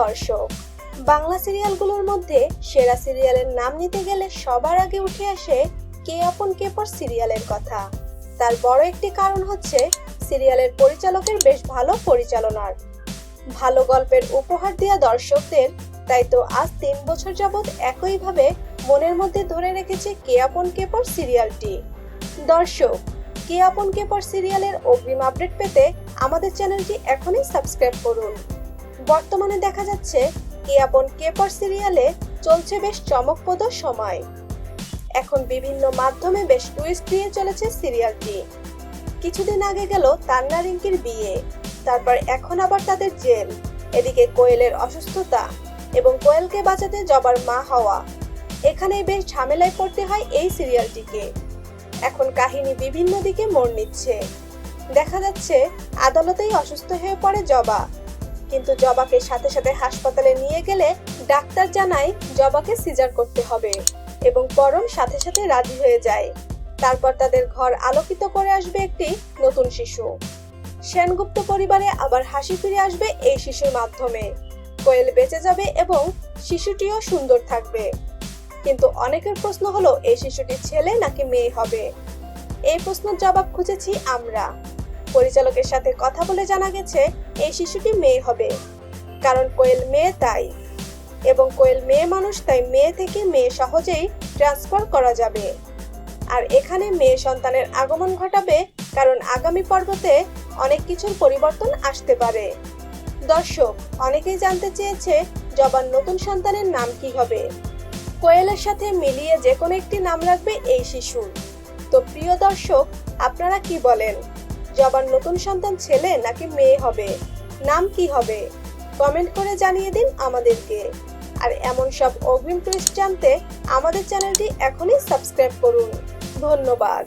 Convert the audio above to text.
দর্শক। বাংলা সিরিয়ালগুলোর মধ্যে সেরা সিরিয়ালের নাম নিতে গেলে সবার আগে উঠে আসে কে আপন কে পর সিরিয়ালের কথা। তার বড় একটি কারণ হচ্ছে সিরিয়ালের পরিচালকের বেশ ভালো পরিচালনার। ভালো গল্পের উপহার দেওয়া দর্শকদের, তাই তো আজ তিন বছর যাবৎ একইভাবে মনের মধ্যে ধরে রেখেছে কে আপন কে পর সিরিয়ালটি। দর্শক, কে আপন কে পর সিরিয়ালের অগ্রিম আপডেট পেতে আমাদের চ্যানেলটি এখনই সাবস্ক্রাইব করুন। বর্তমানে দেখা যাচ্ছে কে আপন কে সিরিয়ালে চলছে বেশ চমকপ্রদ সময়। এখন বিভিন্ন মাধ্যমে বেশ টুইস্ট দিয়ে চলেছে সিরিয়ালটি কিছুদিন আগে গেল তান্না রিঙ্কির বিয়ে, তারপর এখন আবার তাদের জেল। এদিকে কোয়েলের অসুস্থতা এবং কোয়েলকে বাঁচাতে জবার মা হওয়া। এখানেই বেশ ঝামেলায় পড়তে হয় এই সিরিয়ালটিকে এখন কাহিনী বিভিন্ন দিকে মোড় নিচ্ছে। দেখা যাচ্ছে, আদালতেই অসুস্থ হয়ে পড়ে জবা। কিন্তু জবাকে সাথে সাথে হাসপাতালে নিয়ে গেলে ডাক্তার জানায় জবাকে সিজার করতে হবে এবং পরম সাথে সাথে রাজি হয়ে যায়। তারপর তাদের ঘর আলোকিত করে আসবে একটি নতুন শিশু। সেনগুপ্ত পরিবারে আবার হাসি ফিরে আসবে এই শিশুর মাধ্যমে। কোয়েল বেঁচে যাবে এবং শিশুটিও সুন্দর থাকবে। কিন্তু অনেকের প্রশ্ন হলো, এই শিশুটি ছেলে নাকি মেয়ে হবে? এই প্রশ্নের জবাব খুঁজেছি আমরা। পরিচালকের সাথে কথা বলে জানা গেছে, এই শিশুটি মেয়ে হবে। কারণ কোয়েল মেয়ে তাই। এবং কোয়েল মেয়ে মানুষ তাই মেয়ে থেকে মেয়ে সহজেই ট্রান্সফার করা যাবে। আর এখানে মেয়ে সন্তানের আগমন ঘটাবে, কারণ আগামী পর্বতে অনেক কিছুর পরিবর্তন আসতে পারে। দর্শক, অনেকেই জানতে চেয়েছে জবার নতুন সন্তানের নাম কি হবে। কোয়েলের সাথে মিলিয়ে যে কোনো একটি নাম রাখবে এই শিশুর তো প্রিয় দর্শক, আপনারা কি বলেন? জবার নতুন সন্তান ছেলে নাকি মেয়ে হবে? নাম কি হবে? কমেন্ট করে জানিয়ে দিন আমাদেরকে। আর এমন সব অগ্রিম টুইস্ট জানতে আমাদের চ্যানেলটি এখনই সাবস্ক্রাইব করুন। ধন্যবাদ।